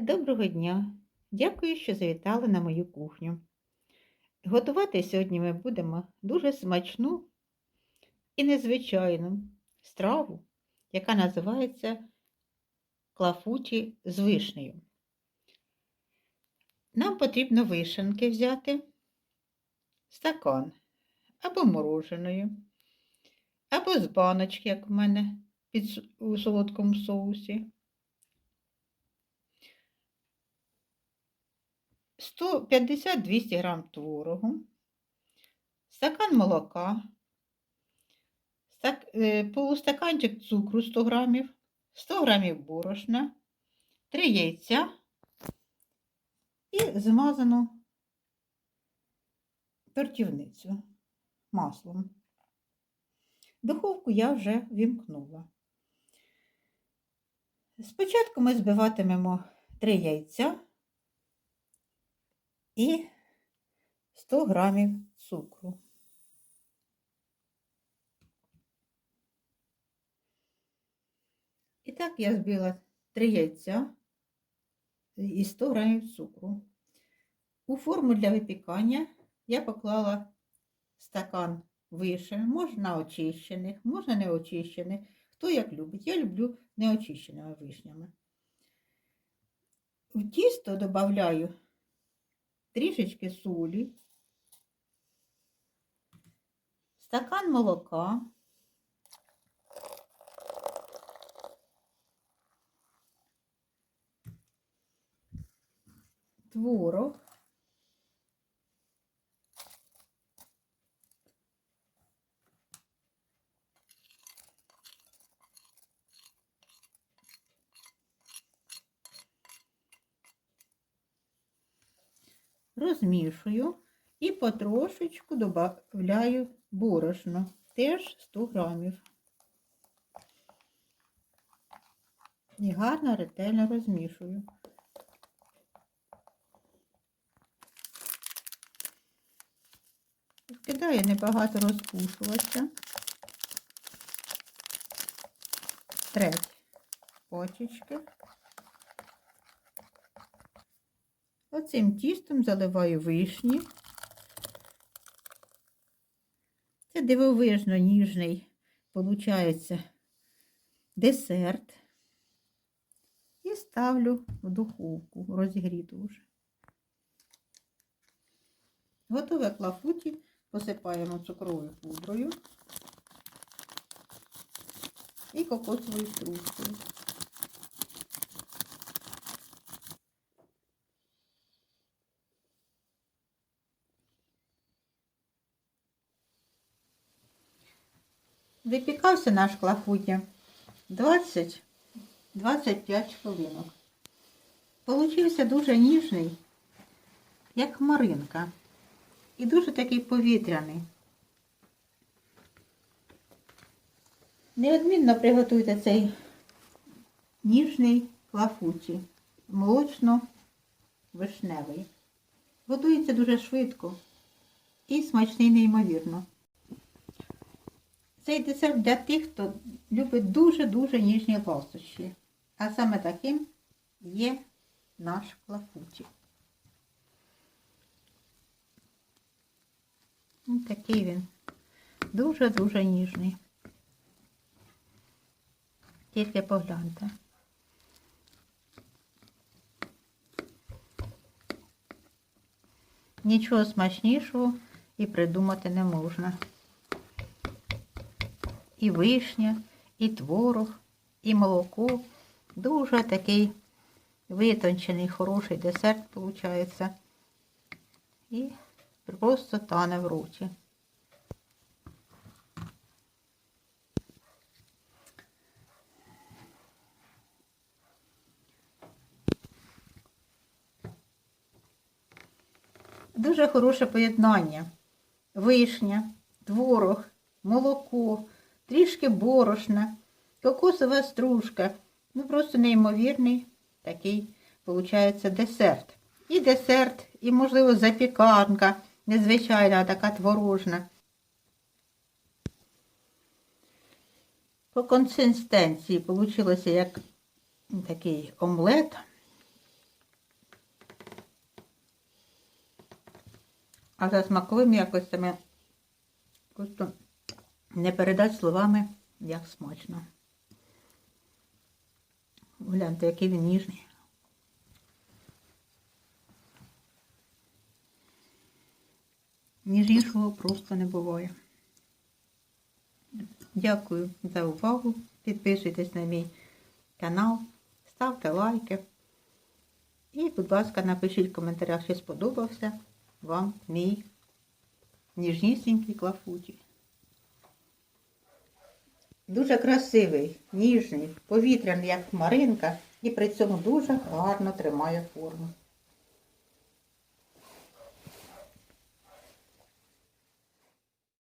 Доброго дня! Дякую, що завітали на мою кухню. Готувати сьогодні ми будемо дуже смачну і незвичайну страву, яка називається клафуті з вишнею. Нам потрібно вишенки взяти, стакан або мороженою, або з баночки, як у мене під, у солодкому соусі. 150-200 грам творогу, стакан молока, е, полустаканчик цукру 100 грамів, 100 грамів борошна, 3 яйця і змазану тортівницю маслом. Духовку я вже вімкнула. Спочатку ми збиватимемо 3 яйця і 100 грамів цукру. І так я збила 3 яйця і 100 грамів цукру. У форму для випікання я поклала стакан вишень, можна очищених, можна неочищених, хто як любить. Я люблю неочищеними вишнями. В тісто додаю трішечки солі, стакан молока, творог, розмішую і потрошечку додаю борошно, теж 100 грамів. І гарно ретельно розмішую. Вкидаю небагато розпушувача. Треть почечки. Оцим тістом заливаю вишні. Це дивовижно ніжний, виходить, десерт. І ставлю в духовку, розігріту вже. Готове клафуті посипаємо цукровою пудрою і кокосовою стружкою. Випікався наш клафуті 20-25 хвилинок. Получився дуже ніжний, як хмаринка. І дуже такий повітряний. Неодмінно приготуйте цей ніжний клафуті, молочно-вишневий. Готується дуже швидко і смачний неймовірно. Цей десерт для тих, хто любить дуже-дуже ніжні ласощі. А саме таким є наш клафуті. Ось такий він. Дуже-дуже ніжний. Тільки погляньте. Нічого смачнішого і придумати не можна. І вишня, і творог, і молоко. Дуже такий витончений, хороший десерт виходить. І просто тане в роті. Дуже хороше поєднання. Вишня, творог, молоко, трішки борошна, кокосова стружка. Ну, просто неймовірний такий, виходить, десерт. І десерт, і, можливо, запіканка, незвичайна, така творожна. По консистенції вийшло як такий омлет. А за якось саме просто не передать словами, як смачно. Гляньте, який він ніжний. Ніжнішого просто не буває. Дякую за увагу. Підписуйтесь на мій канал, ставте лайки. І, будь ласка, напишіть в коментарях, чи сподобався вам мій ніжнісінький клафуті. Дуже красивий, ніжний, повітряний, як хмаринка, і при цьому дуже гарно тримає форму.